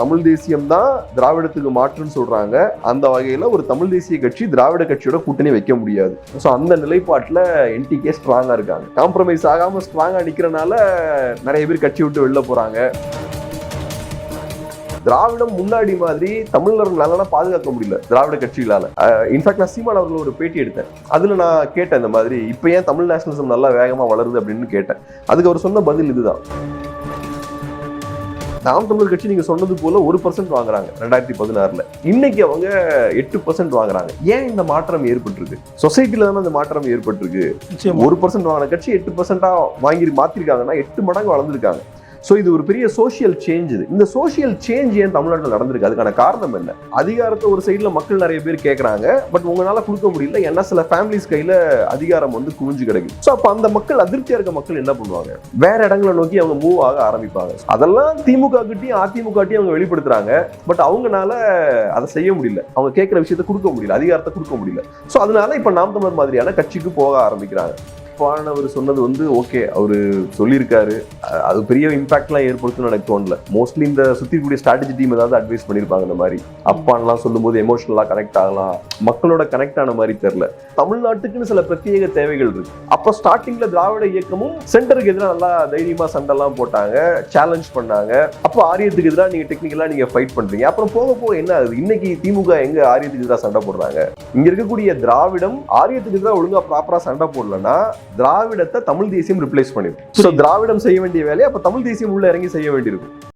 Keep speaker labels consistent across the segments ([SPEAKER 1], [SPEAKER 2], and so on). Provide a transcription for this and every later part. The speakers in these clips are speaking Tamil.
[SPEAKER 1] தமிழ் தேசியம் தான் திராவிடத்துக்கு மாற்றுன்னு சொல்றாங்க. அந்த வகையில ஒரு தமிழ் தேசிய கட்சி திராவிட கட்சியோட கூட்டணி வைக்க முடியாது. ஸோ அந்த நிலைப்பாட்டில் என்டிகே ஸ்ட்ராங்கா இருக்காங்க. காம்ப்ரமைஸ் ஆகாம ஸ்ட்ராங்கா நிக்கிறனால நிறைய பேர் கட்சி விட்டு வெளில போறாங்க. திராவிடம் முன்னாடி மாதிரி தமிழர்களால பாதுகாக்க முடியல திராவிட கட்சிகளால. இன்ஃபேக்ட் நான் சீமான் அவர்கள் ஒரு பேட்டி எடுத்தேன். அதுல நான் கேட்டேன் இந்த மாதிரி இப்போ ஏன் தமிழ் நேஷனலிசம் நல்லா வேகமா வளருது? அப்படின்னு கேட்டேன். அதுக்கு அவர் சொன்ன பதில் இதுதான். நாம் தமிழர் கட்சி நீங்க சொன்னது போல ஒரு பர்சன்ட் வாங்குறாங்க ரெண்டாயிரத்தி பதினாறுல. இன்னைக்கு அவங்க எட்டு பர்சன்ட் வாங்குறாங்க. ஏன் இந்த மாற்றம் ஏற்பட்டிருக்கு? சொசைட்டில தானே இந்த மாற்றம் ஏற்பட்டிருக்கு. ஒரு பர்சன்ட் வாங்கின கட்சி எட்டு பர்சன்டா வாங்கி மாத்திருக்காங்கன்னா எட்டு மடங்கு வளர்ந்துருக்காங்க. ஸோ இது ஒரு பெரிய சோஷியல் சேஞ்ச் இது. இந்த சோஷியல் சேஞ்ச் ஏன் தமிழ்நாட்டில் நடந்திருக்கு? அதுக்கான காரணம் என்ன? அதிகாரத்தை ஒரு சைடில் மக்கள் நிறைய பேர் கேட்குறாங்க பட் உங்களால கொடுக்க முடியல ஏன்னா சில ஃபேமிலிஸ் கையில் அதிகாரம் வந்து குவிஞ்சு கிடைக்கும் ஸோ அப்போ அந்த மக்கள் அதிருப்தியாக இருக்க மக்கள் என்ன பண்ணுவாங்க? வேற இடங்களை நோக்கி அவங்க மூவ் ஆக ஆரம்பிப்பாங்க. அதெல்லாம் திமுக கிட்டையும் அதிமுக அவங்க வெளிப்படுத்துறாங்க பட் அவங்கனால அதை செய்ய முடியல. அவங்க கேட்குற விஷயத்தை கொடுக்க முடியல அதிகாரத்தை கொடுக்க முடியல. ஸோ அதனால இப்போ நாம் தமிழர் மாதிரியான கட்சிக்கு போக ஆரம்பிக்கிறாங்க. அவர் சொன்னது வந்து ஓகே அவரு சொல்லியிருக்காரு. அது பெரிய இம்பாக்ட்லாம் ஏற்படுத்தும்னு எனக்கு தோணல. மோஸ்ட்லி இந்த சுற்றி கூடிய ஸ்ட்ராட்டஜி டீம் ஏதாவது அட்வைஸ் பண்ணியிருப்பாங்க இந்த மாதிரி. அப்பான்லாம் சொல்லும்போது எமோஷனலாக கனெக்ட் ஆகலாம். மக்களோட கனெக்ட் ஆன மாதிரி தெரியல. தமிழ்நாட்டுக்குன்னு சில பிரத்யேக தேவைகள் இருக்கு. அப்போ ஸ்டார்டிங்கில் திராவிட இயக்கமும் சென்டருக்கு எதிராக நல்லா தைரியமாக சண்டைலாம் போட்டாங்க சேலஞ்ச் பண்ணாங்க. அப்போ ஆரியத்துக்கு எதிராக நீங்கள் டெக்னிக்கலாக நீங்கள் ஃபைட் பண்ணுறீங்க அப்புறம் போக போக என்ன ஆகுது? இன்னைக்கு திமுக எங்கே ஆரியத்துக்கு எதிராக சண்டை போடுறாங்க? இங்கே இருக்கக்கூடிய திராவிடம் ஆரியத்துக்கு எதிராக ஒழுங்காக ப்ராப்பராக சண்டை போடலன்னா திராவிடத்தை தமிழ் தேசியம் ரிப்ளேஸ் பண்ணிடும். ஸோ திராவிடம் செய்ய வேண்டிய வேலையை அப்ப தமிழ் தேசியம் உள்ள இறங்கி செய்ய வேண்டியிருக்கும்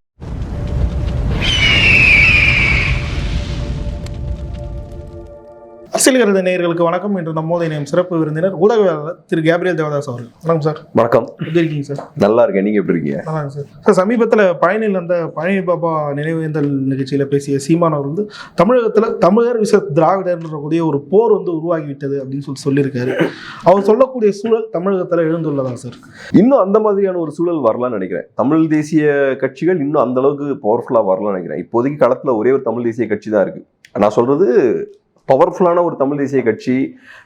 [SPEAKER 2] அரசியல் கருத நேயர்களுக்கு வணக்கம். என்று நம்மோது இணையம் சிறப்பு விருந்தினர் ஊடகவியலாளர் திரு கேப்ரியல் தேவதாஸ் அவர்கள். வணக்கம் சார்.
[SPEAKER 1] வணக்கம்.
[SPEAKER 2] எப்படி இருக்கீங்க சார்?
[SPEAKER 1] நல்லா இருக்கேன். நீங்க எப்படி இருக்கீங்க?
[SPEAKER 2] நல்லா சார். சார் சமீபத்தில் பழனியில் அந்த பழனி பாபா நினைவேந்தல் நிகழ்ச்சியில் பேசிய சீமான் அவர் வந்து தமிழகத்தில் தமிழர் விச திராவிடர்ன்ற கூடிய ஒரு போர் வந்து உருவாகிவிட்டது அப்படின்னு சொல்லி சொல்லியிருக்காரு. அவர் சொல்லக்கூடிய சூழல் தமிழகத்தில் எழுந்துள்ளதா சார்?
[SPEAKER 1] இன்னும் அந்த மாதிரியான ஒரு சூழல் வரலாம்னு நினைக்கிறேன். தமிழ் தேசிய கட்சிகள் இன்னும் அந்த அளவுக்கு பவர்ஃபுல்லா வரலாம்னு நினைக்கிறேன். இப்போதைக்கு களத்துல ஒரே ஒரு தமிழ் தேசிய கட்சி தான் இருக்கு. நான் சொல்றது பவர்ஃபுல்லான ஒரு தமிழ் தேசிய கட்சி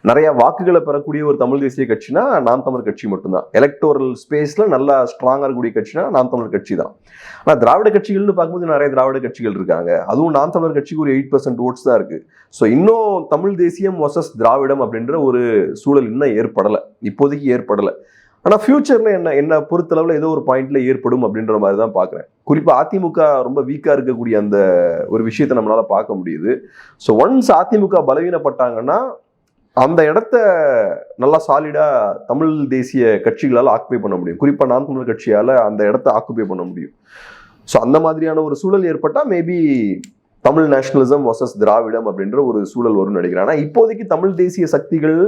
[SPEAKER 1] நிறைய வாக்குகளை பெறக்கூடிய ஒரு தமிழ் தேசிய கட்சினா நாம் தமிழ் கட்சி மட்டும்தான். எலக்டோரல் ஸ்பேஸ்ல நல்லா ஸ்ட்ராங்காக இருக்கக்கூடிய கட்சினா நாம் தமிழ் கட்சி தான். ஆனால் திராவிட கட்சிகள்னு பார்க்கும்போது நிறைய திராவிட கட்சிகள் இருக்காங்க. அதுவும் நாம் தமிழர் கட்சிக்கு ஒரு எயிட் பர்சன்ட் ஓட்ஸ் தான் இருக்கு. ஸோ இன்னும் தமிழ் தேசியம் வர்சஸ் திராவிடம் அப்படின்ற ஒரு சூழல் இன்னும் ஏற்படலை. இப்போதைக்கு ஏற்படலை. ஆனால் ஃப்யூச்சரில் என்ன என்ன பொறுத்தளவில் ஏதோ ஒரு பாயிண்ட்டில் ஏற்படும் அப்படின்ற மாதிரி தான் பார்க்குறேன். குறிப்பாக அதிமுக ரொம்ப வீக்காக இருக்கக்கூடிய அந்த ஒரு விஷயத்தை நம்மளால் பார்க்க முடியுது. ஸோ ஒன்ஸ் அதிமுக பலவீனப்பட்டாங்கன்னா அந்த இடத்த நல்லா சாலிடாக தமிழ் தேசிய கட்சிகளால் ஆக்குபை பண்ண முடியும். குறிப்பாக நாம் தமிழர் கட்சியால் அந்த இடத்த ஆக்குபை பண்ண முடியும். ஸோ அந்த மாதிரியான ஒரு சூழல் ஏற்பட்டால் மேபி தமிழ் நேஷனலிசம் வர்சஸ் திராவிடம் அப்படின்ற ஒரு சூழல் வரும்னு நினைக்கிறேன். ஆனால் இப்போதைக்கு தமிழ் தேசிய சக்திகள்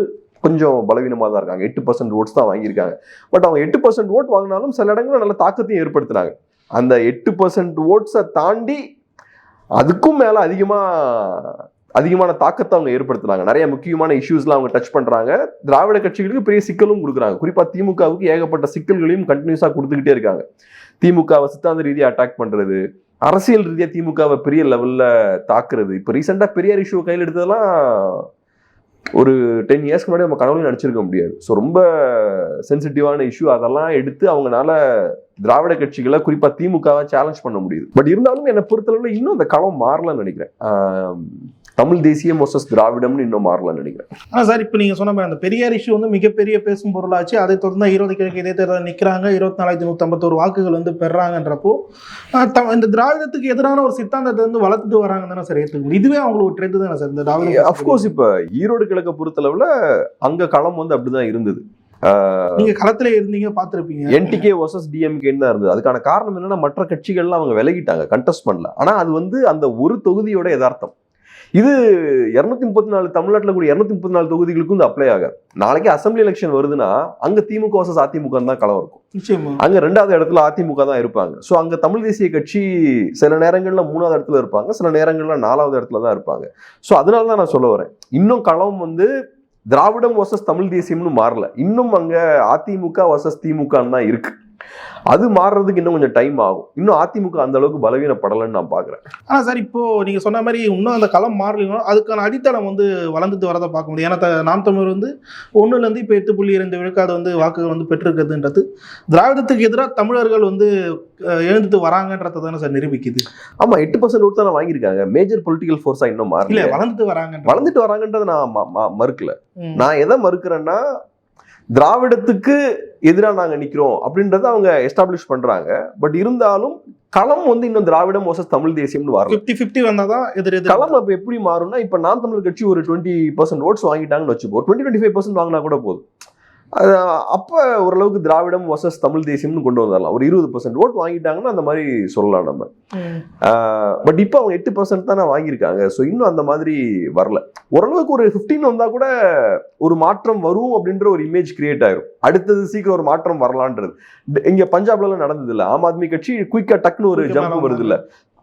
[SPEAKER 1] கொஞ்சம் பலவீனமாக தான் இருக்காங்க. எட்டு பர்சன்ட் ஓட்ஸ் தான் வாங்கியிருக்காங்க. பட் அவங்க எட்டு பர்சன்ட் ஓட் வாங்கினாலும் சில இடங்களில் நல்ல தாக்கத்தையும் ஏற்படுத்தினாங்க. அந்த எட்டு பர்சன்ட் ஓட்ஸை தாண்டி அதுக்கும் மேலே அதிகமாக அதிகமான தாக்கத்தை அவங்க ஏற்படுத்துறாங்க நிறைய முக்கியமான இஷ்யூஸ்லாம் அவங்க டச் பண்ணுறாங்க திராவிட கட்சிகளுக்கு பெரிய சிக்கலும் கொடுக்குறாங்க. குறிப்பா திமுகவுக்கு ஏகப்பட்ட சிக்கல்களையும் கண்டினியூஸாக கொடுத்துக்கிட்டே இருக்காங்க. திமுகவை சித்தாந்த ரீதியாக அட்டாக் பண்ணுறது அரசியல் ரீதியாக திமுகவை பெரிய லெவலில் தாக்குறது. இப்போ ரீசெண்டாக பெரியார் இஷ்யூ கையில் எடுத்ததெல்லாம் ஒரு டென் இயர்ஸ்க்கு முன்னாடி நம்ம கனவுலையும் நடிச்சிருக்க முடியாது. ஸோ ரொம்ப சென்சிட்டிவான இஷ்யூ அதெல்லாம் எடுத்து அவங்கனால திராவிட கட்சிகளை குறிப்பா திமுகவை சேலஞ்ச் பண்ண முடியுது. பட் இருந்தாலும் என்னை பொறுத்தளவில் இன்னும் அந்த களம் மாறலன்னு நினைக்கிறேன். தமிழ் தேசியம் வர்சஸ் திராவிடம்னு இன்னும் மாறலன்னு நினைக்கிறேன்.
[SPEAKER 2] ஆனால் சார் இப்போ நீங்கள் சொன்ன மாதிரி அந்த பெரியார் இஷ்யூ வந்து மிகப்பெரிய பேசும் பொருளாச்சு. அதை தொடர்ந்து ஈரோடு கிழக்கு இடைத்தேர்தல் நிற்கிறாங்க இருபத்தி நாலாயிரத்தி நூற்றம்பத்தோரு வாக்குகள் வந்து பெறாங்கன்றப்போ இந்த திராவிடத்துக்கு எதிரான ஒரு சித்தாந்தத்தை வந்து வளர்த்துட்டு வராங்க தானே சார் ஏற்றுக்க இதுவே அவங்களுக்கு ஒரு ட்ரெண்ட் தானே சார் இந்த திராவிட
[SPEAKER 1] அஃப்கோர்ஸ் இப்போ ஈரோடு கிழக்க பொறுத்தளவில் அங்க களம் வந்து அப்படிதான் இருந்தது.
[SPEAKER 2] நீங்க களத்துல இருந்தீங்க பார்த்திருப்பீங்க.
[SPEAKER 1] என்டிகே வர்சஸ் டிஎம்கேன்னு தான் இருந்தது. அதுக்கான காரணம் என்னன்னா மற்ற கட்சிகள்லாம் அவங்க விலகிட்டாங்க கண்டெஸ்ட் பண்ணல. ஆனா அது வந்து அந்த ஒரு தொகுதியோட யதார்த்தம். இது இருநூத்தி முப்பத்தி நாலு தமிழ்நாட்டில் கூட இருநூத்தி முப்பத்தி நாலு தொகுதிகளுக்கும் இது அப்ளை ஆகாது. நாளைக்கு அசம்பிளி எலெக்ஷன் வருதுன்னா அங்க திமுக வர்சஸ் அதிமுக தான் களம் இருக்கும்.
[SPEAKER 2] நிச்சயமா.
[SPEAKER 1] அங்க ரெண்டாவது இடத்துல அதிமுக தான் இருப்பாங்க. ஸோ அங்க தமிழ் தேசிய கட்சி சில நேரங்கள்ல மூணாவது இடத்துல இருப்பாங்க சில நேரங்கள்ல நாலாவது இடத்துல தான் இருப்பாங்க. ஸோ அதனால தான் நான் சொல்ல வரேன். இன்னும் களம் வந்து திராவிடம் வர்சஸ் தமிழ் தேசியம்னு மாறல. இன்னும் அங்கே அதிமுக வர்சஸ் திமுகன்னு தான் இருக்குது அது மாறுறதுக்கு இன்னும் கொஞ்சம் டைம் ஆகும். இன்னும் அதிமுக அந்த அளவுக்கு பலவீனப்படலைன்னு நான் பாக்குறேன்.
[SPEAKER 2] ஆனா சார் இப்போ நீங்க சொன்ன மாதிரி இன்னும் அந்த களம் மாறலையும் அதுக்கான அடித்தளம் வந்து வளர்ந்துட்டு வரதை பார்க்க முடியும். ஏன்னா நாம் தமிழர் வந்து ஒண்ணுல இருந்து இப்போ எட்டு புள்ளி இரண்டு விழுக்காடு வந்து வாக்குகள் வந்து பெற்றிருக்கிறதுன்றது திராவிடத்துக்கு எதிராக தமிழர்கள் வந்து எழுந்துட்டு வராங்கன்றதை தானே சார் நிரூபிக்குது.
[SPEAKER 1] ஆமா எட்டு பர்சன்ட் ஓட்டு தானே வாங்கியிருக்காங்க. மேஜர் பொலிட்டிக்கல் ஃபோர்ஸா இன்னும் மாறல
[SPEAKER 2] வளர்ந்துட்டு வராங்க
[SPEAKER 1] வளர்ந்துட்டு வராங்கன்றதை நான் மறுக்கல. நான் எதை மறுக்கிறேன்னா திராவிடத்துக்கு எதிராக நாங்க நிக்கிறோம் அப்படின்றத அவங்க எஸ்டாப்ளிஷ் பண்றாங்க. பட் இருந்தாலும் களம் வந்து இன்னும் திராவிடம் வர்சஸ் தமிழ் தேசியம்னு வரல.
[SPEAKER 2] ஃபிஃப்டி ஃபிஃப்டி வந்தாதான் எதிர் எதிர்
[SPEAKER 1] களம் அப்ப எப்படி மாறும்னா இப்ப நாம் தமிழர் கட்சி ஒரு டுவெண்ட்டி பர்சன்ட் ஓட்ஸ் வாங்கிட்டாங்கன்னு வச்சுப்போம் டுவெண்ட்டி டுவெண்ட்டி ஃபைவ் பர்சன்ட் வாங்கினா கூட போதும். அது அப்ப ஓரளவுக்கு திராவிடம் வர்சஸ் தமிழ் தேசியம்னு கொண்டு வந்துடலாம் ஒரு இருபது பர்சன்ட் ஓட் வாங்கிட்டாங்கன்னா அந்த மாதிரி சொல்லலாம் நம்ம. பட் இப்போ அவங்க எட்டு பர்சன்ட் தானே வாங்கியிருக்காங்க. ஸோ இன்னும் அந்த மாதிரி வரல. ஓரளவுக்கு ஒரு ஃபிஃப்டீன் வந்தா கூட ஒரு மாற்றம் வரும் அப்படின்ற ஒரு இமேஜ் கிரியேட் ஆயிரும். அடுத்தது சீக்கிரம் ஒரு மாற்றம் வரலான்றது. இங்க பஞ்சாப்ல எல்லாம் நடந்தது இல்ல ஆம் ஆத்மி கட்சி குயிக்கா டக்குன்னு ஒரு ஜம்ப் வருது இல்ல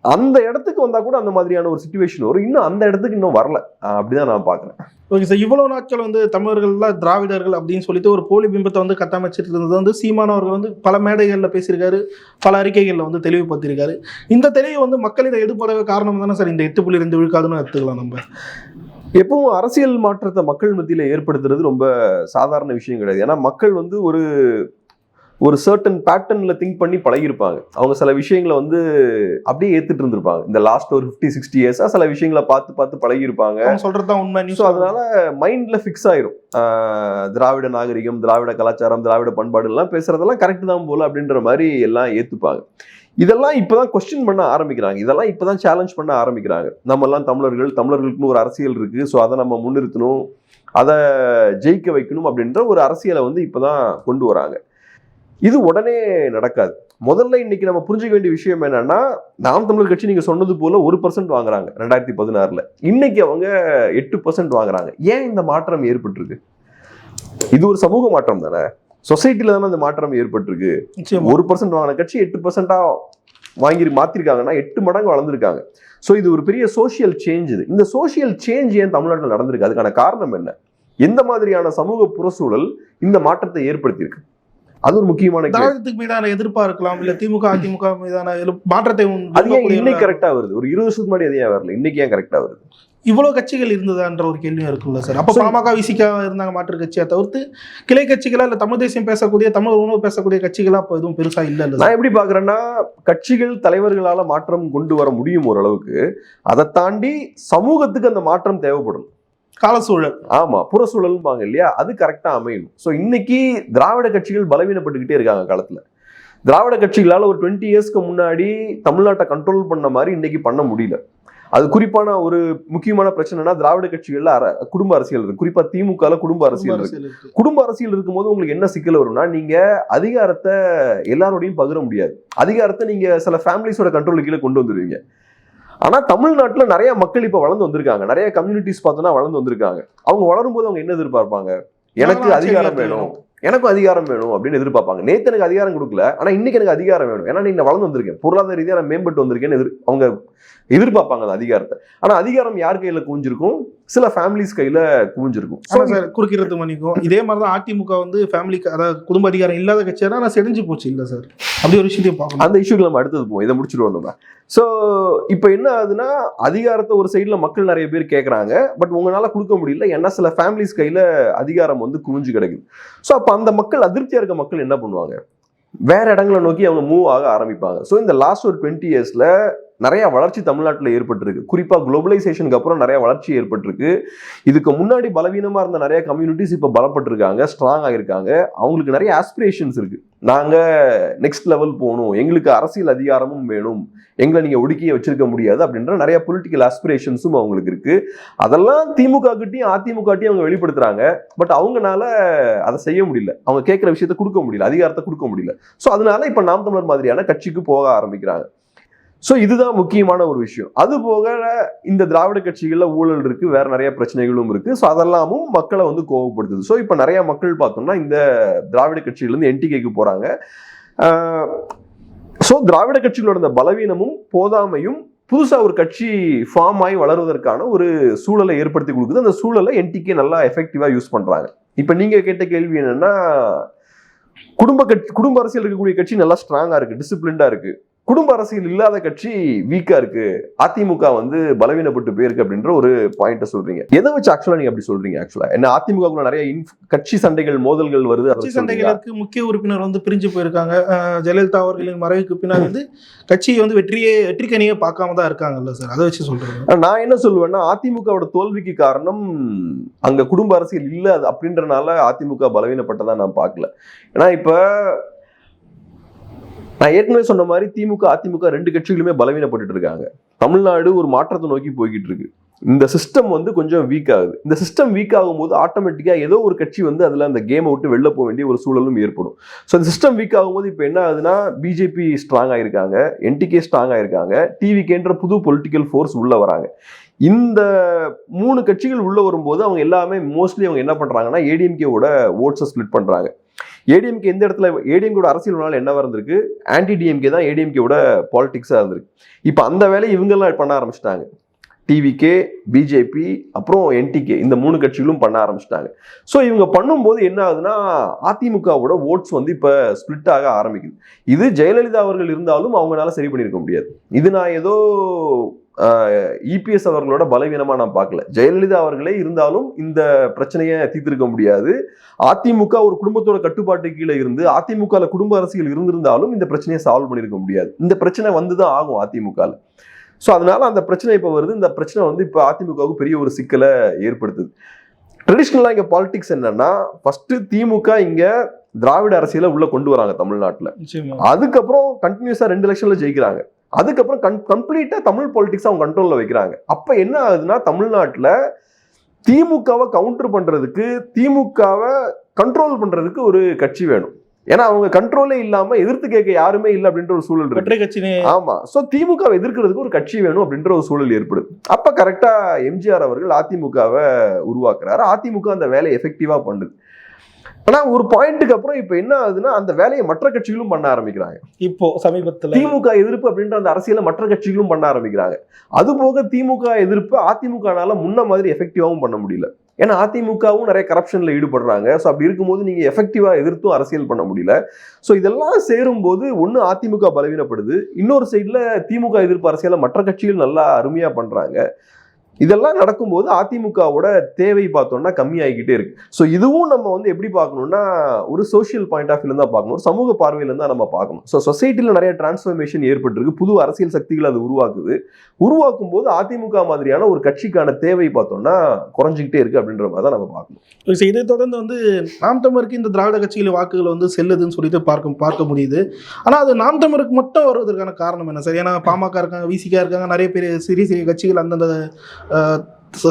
[SPEAKER 1] அந்த இடத்துக்கு வந்தா கூட அந்த மாதிரியான ஒரு சுச்சுவேஷன் வரும். இன்னும் அந்த இடத்துக்கு இன்னும் வரல. அப்படிதான் நான் பாக்குறேன்
[SPEAKER 2] ஓகே சார் இவ்வளவு நாட்கள் வந்து தமிழர்கள்லாம் திராவிடர்கள் அப்படின்னு சொல்லிட்டு ஒரு போலி பிம்பத்தை வந்து கட்டமைச்சிட்டு இருந்தது வந்து சீமானவர்கள் வந்து பல மேடைகளில் பேசியிருக்காரு பல அறிக்கைகளில் வந்து தெளிவுபடுத்தியிருக்காரு. இந்த தெளிவு வந்து மக்களிடம் எடுப்படவே காரணம் தானே சார் இந்த எட்டு புள்ளி ரெண்டு விழுக்காதுன்னு எடுத்துக்கலாம் நம்ம.
[SPEAKER 1] எப்பவும் அரசியல் மாற்றத்தை மக்கள் மத்தியில ஏற்படுத்துறது ரொம்ப சாதாரண விஷயம் கிடையாது. ஏன்னா மக்கள் வந்து ஒரு ஒரு சர்டன் பேட்டர்ன்ல திங்க் பண்ணி பழகிருப்பாங்க அவங்க சில விஷயங்களை வந்து அப்படியே ஏத்துட்டு இருந்திருப்பாங்க. இந்த லாஸ்ட் ஒரு ஃபிஃப்டி சிக்ஸ்டி இயர்ஸா சில விஷயங்களை பார்த்து பார்த்து பழகிருப்பாங்க
[SPEAKER 2] அவங்க சொல்றது தான் உண்மை
[SPEAKER 1] ஸோ அதனால மைண்ட்ல ஃபிக்ஸ் ஆயிரும். திராவிட நாகரிகம் திராவிட கலாச்சாரம் திராவிட பண்பாடு எல்லாம் பேசுறதெல்லாம் கரெக்ட் தான் போல அப்படின்ற மாதிரி எல்லாம் ஏத்துப்பாங்க. இதெல்லாம் இப்பதான் கொஸ்டின் பண்ண ஆரம்பிக்கிறாங்க. இதெல்லாம் இப்பதான் சேலஞ்ச் பண்ண ஆரம்பிக்கிறாங்க. நம்ம எல்லாம் தமிழர்கள் தமிழர்களுக்குன்னு ஒரு அரசியல் இருக்கு. ஸோ அதை நம்ம முன்னிறுத்தணும். அதை ஜெயிக்க வைக்கணும் அப்படின்ற ஒரு அரசியலை வந்து இப்பதான் கொண்டு வராங்க. இது உடனே நடக்காது. முதல்ல இன்னைக்கு நம்ம புரிஞ்சுக்க வேண்டிய விஷயம் என்னன்னா நாம் தமிழர் கட்சி நீங்க சொன்னது போல ஒரு பர்சன்ட் வாங்குறாங்க ரெண்டாயிரத்தி பதினாறுல. இன்னைக்கு அவங்க எட்டு பர்சன்ட் வாங்குறாங்க. ஏன் இந்த மாற்றம் ஏற்பட்டிருக்கு? இது ஒரு சமூக மாற்றம் தானே? சொசைட்டில தானே இந்த மாற்றம் ஏற்பட்டிருக்கு. ஒரு பர்சன்ட் வாங்கின கட்சி எட்டு பர்சன்டா வாங்கி மாத்திருக்காங்கன்னா எட்டு மடங்கு வளர்ந்துருக்காங்க. ஸோ இது ஒரு பெரிய சோஷியல் சேஞ்ச் இது. இந்த சோஷியல் சேஞ்ச் ஏன் தமிழ்நாட்டில் நடந்திருக்கு? அதுக்கான காரணம் என்ன? எந்த மாதிரியான சமூக புறச்சூழல் இந்த மாற்றத்தை ஏற்படுத்தியிருக்கு? அது ஒரு முக்கியமான
[SPEAKER 2] திராவிடத்துக்கு மீதான எதிர்ப்பா இருக்கலாம் இல்ல திமுக அதிமுக மீதான மாற்றத்தை
[SPEAKER 1] அது இன்னைக்கு கரெக்டா வருது? ஒரு இருபது வருஷத்துக்கு முன்னாடி அது ஏன் வரல? இன்னைக்கு ஏன் கரெக்டா வருது?
[SPEAKER 2] இவ்வளவு கட்சிகள் இருந்ததான்ற ஒரு கேள்வியும் இருக்குல்ல சார். அப்ப. பாமக விசிகா இருந்தாங்க மாற்று கட்சியை தவிர்த்து கிளை கட்சிகளா இல்ல தமிழ் தேசியம் பேசக்கூடிய தமிழ் உணவு பேசக்கூடிய கட்சிகளா அப்ப எதுவும் பெருசா இல்ல இல்ல
[SPEAKER 1] நான் எப்படி பாக்குறேன்னா கட்சிகள் தலைவர்களால மாற்றம் கொண்டு வர முடியும் ஓரளவுக்கு. அதை தாண்டி சமூகத்துக்கு அந்த மாற்றம் தேவைப்படும்.
[SPEAKER 2] காலசூழல்
[SPEAKER 1] ஆமா புறச்சூழல்பாங்க இல்லையா? அது கரெக்டா அமையணும். ஸோ இன்னைக்கு திராவிட கட்சிகள் பலவீனப்பட்டுக்கிட்டே இருக்காங்க காலத்துல. திராவிட கட்சிகளால ஒரு டுவெண்ட்டி இயர்ஸ்க்கு முன்னாடி தமிழ்நாட்டை கண்ட்ரோல் பண்ண மாதிரி இன்னைக்கு பண்ண முடியல. அது குறிப்பான ஒரு முக்கியமான பிரச்சனைனா திராவிட கட்சிகள்ல அர- குடும்ப அரசியல் இருக்கு. குறிப்பா திமுகல குடும்ப அரசியல் இருக்கு. குடும்ப அரசியல் இருக்கும்போது உங்களுக்கு என்ன சிக்கல் வரும்னா நீங்க அதிகாரத்தை எல்லாரோடையும் பகிர முடியாது. அதிகாரத்தை நீங்க சில ஃபேமிலிஸோட கண்ட்ரோல் கீழே கொண்டு வந்துருவீங்க. ஆனா தமிழ்நாட்டுல நிறைய மக்கள் இப்ப வளர்ந்து வந்திருக்காங்க. நிறைய கம்யூனிட்டிஸ் பார்த்தோன்னா வளர்ந்து வந்திருக்காங்க. அவங்க வளரும் போது அவங்க என்ன எதிர்பார்ப்பாங்க? எனக்கு அதிகாரம் வேணும். எனக்கும் அதிகாரம் வேணும் அப்படின்னு எதிர்பார்ப்பாங்க. நேத்து எனக்கு அதிகாரம் கொடுக்கல. ஆனா இன்னைக்கு எனக்கு அதிகாரம் வேணும். ஏன்னா நீங்க வளர்ந்து வந்திருக்கேன். பொருளாதார ரீதியா நான் மேம்பட்டு வந்திருக்கேன்னு எதிர் அவங்க எதிர்பார்ப்பாங்க அந்த அதிகாரத்தை. ஆனா அதிகாரம் யார் கையில குவிஞ்சிருக்கும்? சில ஃபேமிலிஸ் கையில குவிஞ்சிருக்கும்.
[SPEAKER 2] சார் குறுக்கிறது மன்னிக்கும். இதே மாதிரி தான் அதிமுக வந்து ஃபேமிலி அதாவது குடும்ப அதிகாரம் இல்லாத கட்சியா நான் செடிஞ்சு போச்சு. இல்ல சார். அப்படி ஒரு விஷயத்தையும் பார்க்கணும்.
[SPEAKER 1] அந்த இஷ்யூக்கு நம்ம அடுத்தது போவோம். இதை முடிச்சுடுவோம் நம்ம. ஸோ இப்போ என்ன ஆகுதுன்னா அதிகாரத்தை ஒரு சைடில் மக்கள் நிறைய பேர் கேட்குறாங்க பட் உங்களால் கொடுக்க முடியல. ஏன்னா சில ஃபேமிலிஸ் கையில் அதிகாரம் வந்து குவிஞ்சு கிடக்குது. ஸோ அப்போ அந்த மக்கள் அதிருப்தியாக இருக்க மக்கள் என்ன பண்ணுவாங்க? வேற இடங்களை நோக்கி அவங்க மூவ் ஆக ஆரம்பிப்பாங்க. ஸோ இந்த லாஸ்ட் ஒரு டுவெண்ட்டி இயர்ஸில் நிறைய வளர்ச்சி தமிழ்நாட்டில் ஏற்பட்டிருக்கு. குறிப்பாக குளோபலைசேஷனுக்கு அப்புறம் நிறைய வளர்ச்சி ஏற்பட்டிருக்கு. இதுக்கு முன்னாடி பலவீனமாக இருந்த நிறைய கம்யூனிட்டிஸ் இப்போ பலப்பட்டிருக்காங்க ஸ்ட்ராங் ஆகிருக்காங்க அவங்களுக்கு நிறைய ஆஸ்பிரேஷன்ஸ் இருக்குது நாங்கள் நெக்ஸ்ட் லெவல் போகணும். எங்களுக்கு அரசியல் அதிகாரமும் வேணும். எங்களை நீங்கள் ஒடுக்கியே வச்சிருக்க முடியாது அப்படின்ற நிறைய பொலிட்டிக்கல் ஆஸ்பிரேஷன்ஸும் அவங்களுக்கு இருக்கு. அதெல்லாம் திமுக கிட்டையும் அதிமுகட்டையும் அவங்க வெளிப்படுத்துறாங்க. பட் அவங்கனால அதை செய்ய முடியல. அவங்க கேட்குற விஷயத்த கொடுக்க முடியல. அதிகாரத்தை கொடுக்க முடியல. ஸோ அதனால இப்போ நாம் தமிழர் மாதிரியான கட்சிக்கு போக ஆரம்பிக்கிறாங்க. ஸோ இதுதான் முக்கியமான ஒரு விஷயம். அது போக இந்த திராவிட கட்சிகளில் ஊழல் இருக்கு வேற நிறைய பிரச்சனைகளும் இருக்கு. ஸோ அதெல்லாமும் மக்களை வந்து கோவப்படுத்துது. ஸோ இப்போ நிறைய மக்கள் பார்த்தோம்னா இந்த திராவிட கட்சியிலேருந்து என்டிகேக்கு போறாங்க. ஸோ திராவிட கட்சிகளோட இந்த பலவீனமும் போதாமையும் புதுசாக ஒரு கட்சி ஃபார்ம் ஆகி வளருவதற்கான ஒரு சூழலை ஏற்படுத்தி கொடுக்குது. அந்த சூழலை என்டிகே நல்லா எஃபெக்டிவாக யூஸ் பண்ணுறாங்க இப்போ நீங்கள் கேட்ட கேள்வி என்னென்னா குடும்ப கட்சி குடும்ப அரசியல் இருக்கக்கூடிய கட்சி நல்லா ஸ்ட்ராங்காக இருக்குது டிசிப்ளின்டாக இருக்குது குடும்ப அரசியல் இல்லாத கட்சி வீக்கா இருக்கு. அதிமுக வந்து பலவீனப்பட்டு போயிருக்கு அப்படின்ற ஒரு பாயிண்ட சொல்றீங்க. எதை வச்சு ஆக்சுவலா நீங்க அப்படி சொல்றீங்க ஆக்சுவலா என்ன அதிமுக நிறைய கட்சி சண்டைகள் மோதல்கள் வருது
[SPEAKER 2] கட்சி? சண்டைகளுக்கு முக்கிய உறுப்பினர் வந்து பிரிஞ்சு போயிருக்காங்க. ஜெயலலிதா அவர்களின் மறைவுக்கு பின்னாடி வந்து கட்சியை வந்து வெற்றியே வெற்றிக்கனியே பார்க்காம தான் இருக்காங்கல்ல சார்? அதை வச்சு சொல்றேன்
[SPEAKER 1] நான் என்ன சொல்லுவேன்னா அதிமுகவோட தோல்விக்கு காரணம் அங்க குடும்ப அரசியல் இல்ல அப்படின்றனால அதிமுக பலவீனப்பட்டதா நான் பார்க்கல. ஏன்னா இப்ப நான் ஏற்கனவே சொன்ன மாதிரி திமுக அதிமுக ரெண்டு கட்சிகளுமே பலவீனப்பட்டு இருக்காங்க. தமிழ்நாடு ஒரு மாற்றத்தை நோக்கி போய்கிட்டு இருக்கு. இந்த சிஸ்டம் வந்து கொஞ்சம் வீக் ஆகுது. இந்த சிஸ்டம் வீக் ஆகும்போது ஆட்டோமேட்டிக்காக ஏதோ ஒரு கட்சி வந்து அதில் அந்த கேமை விட்டு வெளில போக வேண்டிய ஒரு சூழலும் ஏற்படும். ஸோ இந்த சிஸ்டம் வீக் ஆகும்போது இப்போ என்ன ஆகுதுன்னா பிஜேபி ஸ்ட்ராங் ஆகிருக்காங்க என்டிகே ஸ்ட்ராங் ஆகிருக்காங்க டிவிகேன்ற புது பொலிட்டிக்கல் ஃபோர்ஸ் உள்ளே வராங்க. இந்த மூணு கட்சிகள் உள்ளே வரும்போது அவங்க எல்லாமே மோஸ்ட்லி அவங்க என்ன பண்ணுறாங்கன்னா ஏடிஎம்கேவோட ஓட்ஸை ஸ்ப்ளிட் பண்ணுறாங்க ஏடிஎம்கே எந்த இடத்துல ஏடிஎம்கோட அரசியல் வேணாலும் என்ன இருந்திருக்கு ஆன்டி டிஎம்கே தான் ஏடிஎம்கேவோட பாலிடிக்ஸாக இருந்திருக்கு. இப்போ அந்த வேலையை இவங்கெல்லாம் பண்ண ஆரம்பிச்சிட்டாங்க. டிவிகே பிஜேபி அப்புறம் என்டிகே இந்த மூணு கட்சிகளும் பண்ண ஆரம்பிச்சிட்டாங்க. ஸோ இவங்க பண்ணும்போது என்ன ஆகுதுன்னா அதிமுகவோட ஓட்ஸ் வந்து இப்போ ஸ்பிளிட் ஆக ஆரம்பிக்குது. இது ஜெயலலிதா அவர்கள் இருந்தாலும் அவங்களால சரி பண்ணியிருக்க முடியாது. இது நான் ஏதோ இபிஎஸ் அவர்களோட பலவீனமா நான் பார்க்கல. ஜெயலலிதா அவர்களே இருந்தாலும் இந்த பிரச்சனையை தீர்த்திருக்க முடியாது. அதிமுக ஒரு குடும்பத்தோட கட்டுப்பாட்டு கீழே இருந்து அதிமுக குடும்ப அரசியல் இருந்திருந்தாலும் இந்த பிரச்சனையை சால்வ் பண்ணியிருக்க முடியாது. இந்த பிரச்சனை வந்துதான் ஆகும் அதிமுகல. ஸோ அதனால அந்த பிரச்சனை இப்போ வருது. இந்த பிரச்சனை வந்து இப்போ அதிமுகவுக்கு பெரிய ஒரு சிக்கலை ஏற்படுத்துது. ட்ரெடிஷ்னலாக இங்கே பாலிடிக்ஸ் என்னன்னா ஃபர்ஸ்ட் திமுக இங்க திராவிட அரசியலை உள்ள கொண்டு வராங்க தமிழ்நாட்டில். அதுக்கப்புறம் கண்டினியூஸா ரெண்டு எலெக்ஷன்ல ஜெயிக்கிறாங்க. அதுக்கப்புறம் கன் கம்ப்ளீட்டா தமிழ் பாலிடிக்ஸ் அவங்க கண்ட்ரோல்ல வைக்கிறாங்க. அப்ப என்ன ஆகுதுன்னா தமிழ்நாட்டுல திமுகவை கவுண்டர் பண்றதுக்கு திமுகவை கண்ட்ரோல் பண்றதுக்கு ஒரு கட்சி வேணும். ஏன்னா அவங்க கண்ட்ரோலே இல்லாம எதிர்த்து கேட்க யாருமே இல்லை அப்படின்ற ஒரு சூழல் இருக்கு.
[SPEAKER 2] கட்சி
[SPEAKER 1] ஆமா. சோ திமுகவை எதிர்க்கிறதுக்கு ஒரு கட்சி வேணும் அப்படின்ற ஒரு சூழல் ஏற்படுது. அப்ப கரெக்டா எம்ஜிஆர் அவர்கள் அதிமுகவை உருவாக்குறாரு. அதிமுக அந்த வேலையை எஃபெக்டிவா பண்ணுது. ஆனா ஒரு பாயிண்ட்டுக்கு அப்புறம் இப்ப என்ன ஆகுதுன்னா அந்த வேலையை மற்ற கட்சிகளும் பண்ண ஆரம்பிக்கிறாங்க.
[SPEAKER 2] இப்போ சமீபத்துல
[SPEAKER 1] திமுக எதிர்ப்பு அப்படின்ற அந்த அரசியலை மற்ற கட்சிகளும் பண்ண ஆரம்பிக்கிறாங்க. அது போக திமுக எதிர்ப்பு அதிமுகனால முன்ன மாதிரி எஃபெக்டிவாவும் பண்ண முடியல. ஏன்னா அதிமுகவும் நிறைய கரப்ஷன்ல ஈடுபடுறாங்க. ஸோ அப்படி இருக்கும்போது நீங்க எஃபெக்டிவா எதிர்த்தும் அரசியல் பண்ண முடியல. ஸோ இதெல்லாம் சேரும்போது ஒன்று அதிமுக பலவீனப்படுது. இன்னொரு சைடில் திமுக எதிர்ப்பு அரசியலை மற்ற கட்சிகள் நல்லா அருமையா பண்றாங்க. இதெல்லாம் நடக்கும்போது அதிமுகவோட தேவை பார்த்தோம்னா கம்மியாகிக்கிட்டே இருக்கு. ஸோ இதுவும் நம்ம வந்து எப்படி பார்க்கணும்னா ஒரு சோஷியல் பாயிண்ட் ஆஃப் தான் பார்க்கணும். ஒரு சமூக பார்வையிலேருந்து தான் நம்ம பார்க்கணும். ஸோ சொசைட்டியில் நிறைய டிரான்ஸ்ஃபர்மேஷன் ஏற்பட்டிருக்கு. புது அரசியல் சக்திகள் அது உருவாக்குது. உருவாக்கும் போது அதிமுக மாதிரியான ஒரு கட்சிக்கான தேவை பார்த்தோம்னா குறைஞ்சிக்கிட்டே இருக்கு அப்படின்ற மாதிரி தான் நம்ம பார்க்கணும்.
[SPEAKER 2] இதை தொடர்ந்து வந்து நாம் தமிழருக்கு இந்த திராவிட கட்சியில் வாக்குகள் வந்து செல்லுதுன்னு சொல்லிட்டு பார்க்க பார்க்க முடியுது. ஆனால் அது நாம் தமிழருக்கு மட்டும் வருவதற்கான காரணம் என்ன? சார் ஏன்னா பாமக இருக்காங்க விசிகா இருக்காங்க நிறைய பேர் சிறிய சிறிய கட்சிகள் அந்தந்த